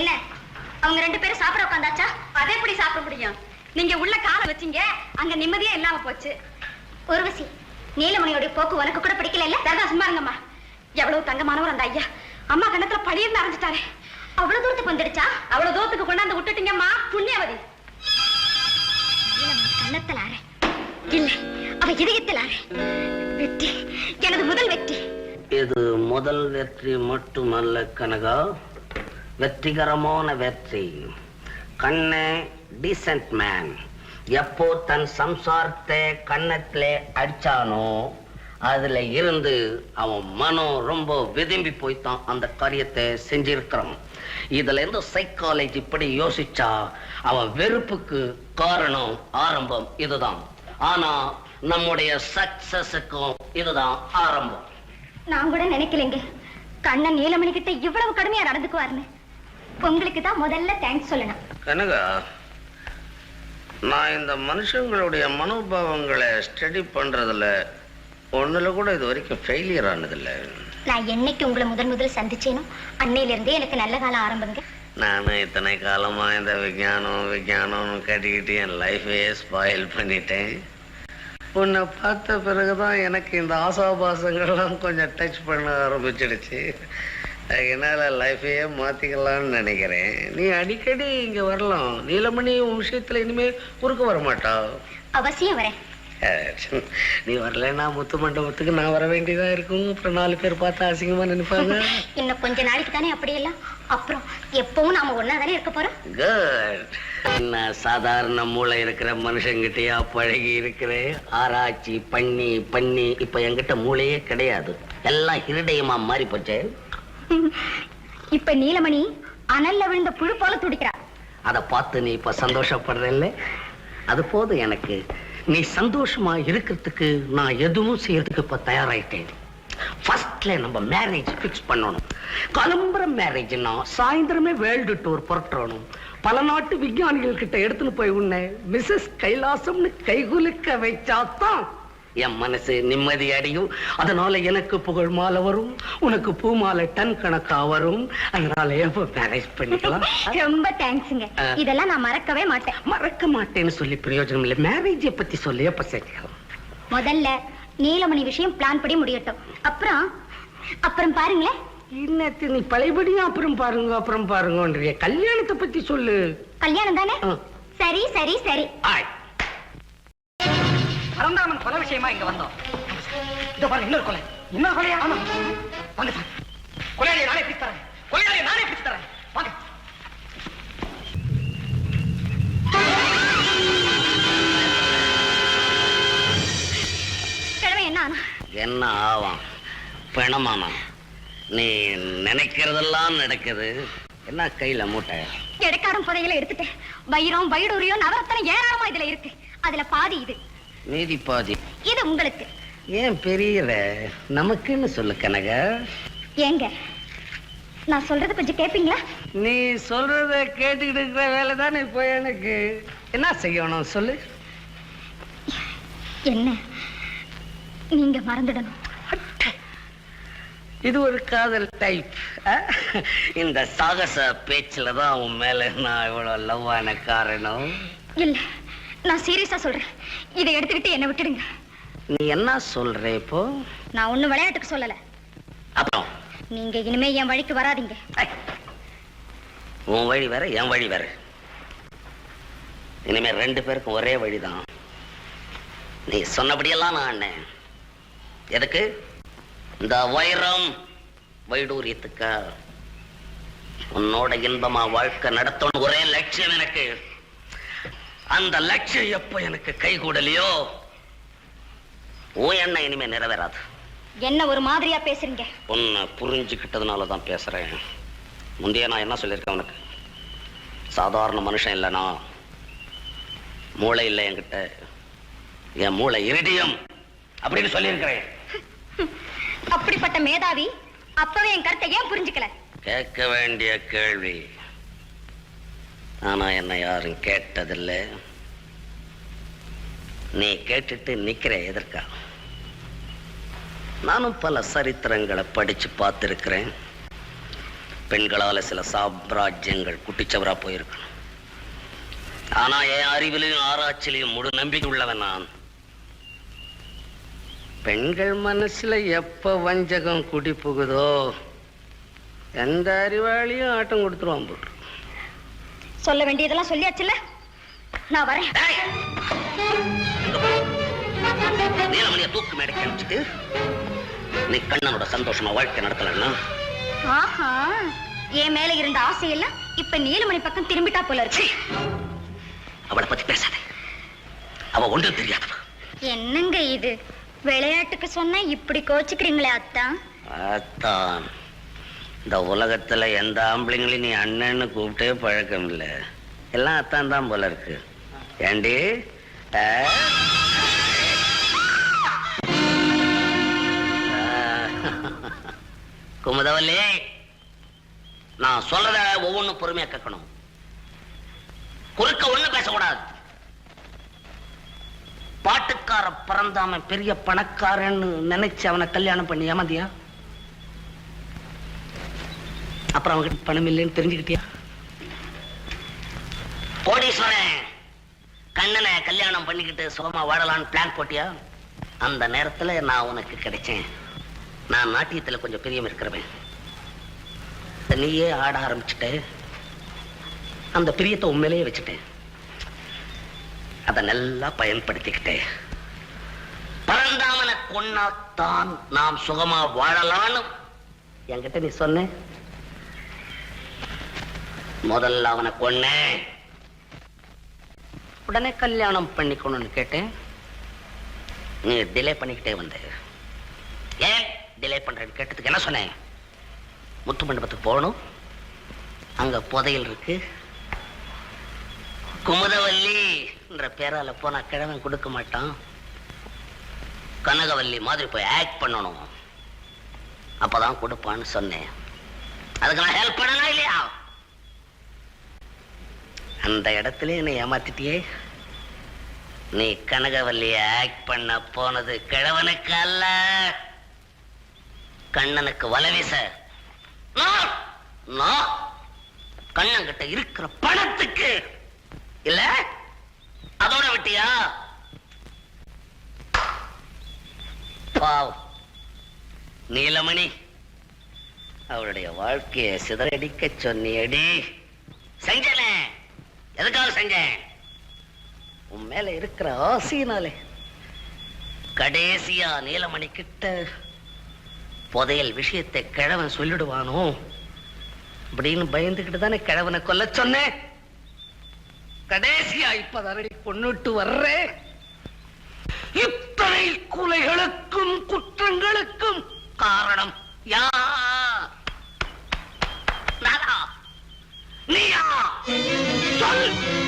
என்ன? அவங்க ரெண்டு பேரும் சாப்பிட உட்காந்தாச்சா? அதே எப்படி சாப்பிட முடியும்? நீங்க உள்ள காலை வச்சீங்க அங்க நிம்மதியே இல்லாம போச்சு. உருவசி நீலமணியோட போக்கு உனக்கு கூட பிடிக்கல இல்ல? தரதா சும்மா இருங்கம்மா. எவ்வளவு தங்கமானவர் அந்த ஐயா. அம்மா கண்ணத்துல பழியிருந்து அரைஞ்சிட்டாரு. அவ்வளவு தூரத்துக்கு வந்துடுச்சா? அவ்வளவு தூரத்துக்கு கொண்டாந்து விட்டுட்டீங்கம்மா புண்ணியவதி. கண்ணத்துல அரை. இல்ல அவ இதயத்தில் வெற்றி எனது முதல் வெற்றி. இது முதல் வெற்றி மட்டுமல்ல கனகா. வெற்றிகரமான வெற்றி. கண்ணு டீசன்ட் மேன் எப்போ தன் சம்சாரத்தை கன்னத்திலே அடிச்சானோ அதுல இருந்து அவன் மனம் ரொம்ப விரும்பி போய்த்தான் அந்த காரியத்தை செஞ்சிருக்கிறான். இதுல இருந்து சைக்காலஜி இப்படி யோசிச்சா அவன் வெறுப்புக்கு காரணம் ஆரம்பம் இதுதான். ஆனா நம்முடைய சக்சஸுக்கும் இதுதான் ஆரம்பம். நான் கூட நினைக்கலைங்க. கண்ணன் நீலமணி கிட்ட இவ்வளவு கடுமையா நடந்துக்குவாருன்னு. உங்களுக்கு தான் முதல்ல தேங்க்ஸ் சொல்லணும். கனகா நான் இந்த மனுஷங்களுடைய மனோபாவங்களை ஸ்டடி பண்றதுல ஒண்ணுல கூட இது வரைக்கும் ஃபெயிலியர் ஆனதில்ல. நான் என்னைக்கு உங்களை முதன் முதல் சந்திச்சேனோ அன்னையில இருந்தே எனக்கு நல்ல காலம் ஆரம்பங்க. நானும் இத்தனை காலமா இந்த விஞ்ஞானம் விஞ்ஞானம்னு கட்டிக்கிட்டு என் லைஃபையே ஸ்பாயில் பண்ணிட்டேன். உன்னை பார்த்த பிறகுதான் எனக்கு இந்த ஆசாபாசங்கள்லாம் கொஞ்சம் டச் பண்ண ஆரம்பிச்சிடுச்சு. அதனால லைஃபையே மாத்திக்கலாம்னு நினைக்கிறேன். நீ அடிக்கடி இங்க வரலாம். நீலமணி உன் விஷயத்துல இனிமே குறுக்க வர மாட்டா அவசியம் வரேன். நீ வரலைன்னா முத்து மண்டபத்துக்கு நான் வர வேண்டியதா இருக்கும். அப்புறம் நாலு பேர் பார்த்து அசிங்கமா நினைப்பாங்க. இன்னும் கொஞ்ச நாளைக்கு தானே அப்படியெல்லாம் அப்புறம் எப்பவும் நாம ஒன்னா தானே இருக்க போறோம்? குட் என்ன சாதாரண மூளை இருக்கிற மனுஷங்கிட்டயா பழகி இருக்கிறேன் ஆராய்ச்சி பண்ணி பண்ணி. இப்ப என்கிட்ட மூளையே கிடையாது. எல்லாம் இருதயமா மாறி போச்சு இப்ப நீலமணி அனல்ல விழுந்த புழு போல துடிக்கிறா அதை பார்த்து நீ இப்ப சந்தோஷப்படுறல்ல அது போதும் எனக்கு. நீ சந்தோஷமா இருக்கிறதுக்கு நான் எதுவும் செய்யறதுக்கு இப்ப தயாராயிட்டேன். ஃபர்ஸ்ட்ல நம்ம மேரேஜ் ஃபிக்ஸ் பண்ணணும். கிளம்புற மேரேஜ்னா சாயந்தரமே வேர்ல்டு டூர் புறட்டுறணும் பல நாட்டு விஞ்ஞானிகள் கிட்ட எடுத்துன்னு போய் உன்னை மிஸ்ஸஸ் கைலாசம்னு கைகுலுக்க வைச்சாதான் என் மனசு நிம்மதி அடையும். அதனால எனக்கு புகழ் மாலை வரும். உனக்கு பூ மாலை டன் கணக்கா வரும். அதனால எப்போ மேரேஜ் பண்ணிக்கலாம். ரொம்ப தேங்க்ஸுங்க. இதெல்லாம் நான் மறக்கவே மாட்டேன். மறக்க மாட்டேன்னு சொல்லி பிரயோஜனம் இல்லை. மேரேஜை பத்தி சொல்லி எப்ப சேர்க்கலாம் முதல்ல நீலமணி விஷயம் பிளான் படி முடியட்டும். அப்புறம் அப்புறம் பாருங்களேன். இன்னத்து நீ பழையபடியும் அப்புறம் பாருங்க அப்புறம் பாருங்கன்றிய கல்யாணத்தை பத்தி சொல்லு. கல்யாணம் தானே. சரி சரி சரி. ஆய். பரந்தாமன் கொலை விஷயமா இங்க வந்தோம். இதோ பாருங்க இன்னொரு கொலை. இன்னொரு கொலையா? ஆமா. வாங்க சார். கொலையாளியை நானே பிடிச்சு தரேன். கொலையாளியை நானே பிடிச்சு தரேன். வாங்க. என்ன ஆவாம் பிணமாமா. நீ நினைக்கிறதெல்லாம் நடக்குது. என்ன கையில மூட்டை? இடைக்காரம் புதையல எடுத்துட்டேன் வைரம் வைடூரியம் நவரத்தனம் ஏராளமா இதுல இருக்கு. அதுல பாதி இது. மீதி பாதி. இது உங்களுக்கு. ஏன் பெரியற நமக்குன்னு சொல்லு கனக. ஏங்க நான் சொல்றது கொஞ்சம் கேப்பீங்களா? நீ சொல்றத கேட்டுக்கிட்டு இருக்கிற வேலை தானே இப்போ எனக்கு. என்ன செய்யணும் சொல்லு. என்ன? நீங்க மறந்துடணும். இது ஒரு காதல் டைப் இந்த சாகச பேச்சுல தான் உன் மேல நான் இவ்வளவு லவ் ஆன காரணம். இல்ல நான் சீரியஸா சொல்றேன். இதை எடுத்துக்கிட்டு என்ன விட்டுடுங்க. நீ என்ன சொல்ற இப்போ? நான் ஒண்ணும் விளையாட்டுக்கு சொல்லல. அப்புறம்? நீங்க இனிமே என் வழிக்கு வராதீங்க. உன் வழி வேற என் வழி வேற. இனிமே ரெண்டு பேருக்கும் ஒரே வழிதான். நீ சொன்னபடியெல்லாம் நான் அண்ணன். எதுக்கு? இந்த வைரம் வைடூரியத்துக்கா உன்னோட இன்பமா வாழ்க்கை நடத்தணும் ஒரே லட்சியம் எனக்கு. அந்த லட்சியம் எப்போ எனக்கு கை கூடலையோ உன் எண்ணம் இனிமே நிறைவேறாது. என்ன ஒரு மாதிரியா பேசுறீங்க? உன்னை புரிஞ்சுக்கிட்டதுனால தான் பேசுறேன். முந்தைய நான் என்ன சொல்லியிருக்கேன் உனக்கு? சாதாரண மனுஷன் இல்லைனா மூளை இல்லை என்கிட்ட. என் மூளை இரிடியம் அப்படின்னு சொல்லியிருக்கிறேன். அப்படிப்பட்ட மேதாவி அப்பவே என் கருத்தை ஏன் புரிஞ்சுக்கல? கேட்க வேண்டிய கேள்வி. ஆனா என்ன யாரும் கேட்டதில்லை. நீ கேட்டுட்டு நிக்கிற எதற்கா? நானும் பல சரித்திரங்களை படிச்சு பார்த்திருக்கிறேன். பெண்களால சில சாம்ராஜ்யங்கள் குட்டிச்சவரா போயிருக்கணும். ஆனா என் அறிவிலையும் ஆராய்ச்சியிலையும் முழு நம்பிக்கை உள்ளவன் நான். பெண்கள் மனசுல எப்ப வஞ்சகம் குடி புகுதோ எந்த அறிவாளியும் ஆட்டம் கொடுத்துருவான் போட்டு சொல்ல வேண்டியதெல்லாம் சொல்லியாச்சுல்ல? நான் வரேன்? நீலமணியை தூக்கு மேடைக்கு அனுப்பிச்சிட்டு நீ கண்ணனோட சந்தோஷமா வாழ்க்கை நடத்தலன்னா? ஆஹா! என் மேல இருந்த ஆசையெல்லாம் இப்ப நீலமணி பக்கம் திரும்பிட்டா போல இருக்கு. அவளை பத்தி பேசாத. அவ ஒன்றும் தெரியாதவ. என்னங்க இது? விளையாட்டுக்கு சொன்னா இப்படி கோச்சுக்கிறீங்களே அத்தான். அத்தான். இந்த உலகத்தில் எந்த ஆம்பளைங்களையும் நீ அண்ணன்னு கூப்பிட்டே பழக்கம் இல்லை எல்லாம் அத்தான் தான் போல இருக்கு. ஏண்டி? ஆ? குமுதவல்லி நான் சொல்றத ஒவ்வொன்றும் பொறுமையா கேட்கணும். குறுக்க ஒண்ணு பேசக்கூடாது. பாட்டுக்கார பிறந்தாம பெரிய பணக்காரன்னு நினைச்சு அவனை கல்யாணம் பண்ணி மதியா அப்புறம் அவன்கிட்ட பணம் இல்லைன்னு தெரிஞ்சுக்கிட்டியா? கோடீஸ்வரன் கண்ணனை கல்யாணம் பண்ணிக்கிட்டு சுகமா வாழலாம்னு பிளான் போட்டியா? அந்த நேரத்துல நான் உனக்கு கிடைச்சேன். நான் நாட்டியத்துல கொஞ்சம் பிரியம் இருக்கிறவன். நீயே ஆட ஆரம்பிச்சுட்டு அந்த பிரியத்தை உண்மையிலேயே வச்சுட்டேன். அதை நல்லா பயன்படுத்திக்கிட்டேன் பரந்தாமனை கொன்னாத்தான் நாம் சுகமா வாழலான்னு என்கிட்ட நீ சொன்ன. முதல்ல அவனை கொன்ன. உடனே கல்யாணம் பண்ணிக்கணும்னு கேட்டேன். நீ டிலே பண்ணிக்கிட்டே வந்த. ஏன் டிலே பண்றேன்னு கேட்டதுக்கு என்ன சொன்னேன்? முத்து மண்டபத்துக்கு போகணும். அங்க புதையல் இருக்கு. குமுதவல்லி என்ற பேரால போனா கிழவன் கொடுக்க மாட்டான். கனகவல்லி மாதிரி போய் ஆக்ட் பண்ணணும். அப்பதான் கொடுப்பான்னு சொன்னேன். அதுக்கு நான் ஹெல்ப் பண்ணனா இல்லையா? அந்த இடத்துல என்னை ஏமாத்திட்டியே? நீ கனகவல்லிய ஆக்ட் பண்ண போனது கிழவனுக்கு அல்ல. கண்ணனுக்கு வலவீச. கண்ணன் கிட்ட கண்ணங்கிட்ட இருக்கிற பணத்துக்கு. இல்ல? அதோட விட்டியா? பாவம். நீலமணி அவருடைய வாழ்க்கையை சிதறடிக்க சொன்னியடி. செஞ்சனே. எதுக்காக செஞ்சேன்? உன் மேல இருக்கிற ஆசையினாலே. கடைசியா நீலமணி கிட்ட புதையல் விஷயத்தை கிழவன் சொல்லிடுவானோ? அப்படின்னு பயந்துகிட்டு தானே கிழவனை கொல்ல சொன்னேன். கடைசியா இப்ப தரடி கொண்டுட்டு வர்றேன். இத்தனை கொலைகளுக்கும் குற்றங்களுக்கும் காரணம் யா நீயா? son!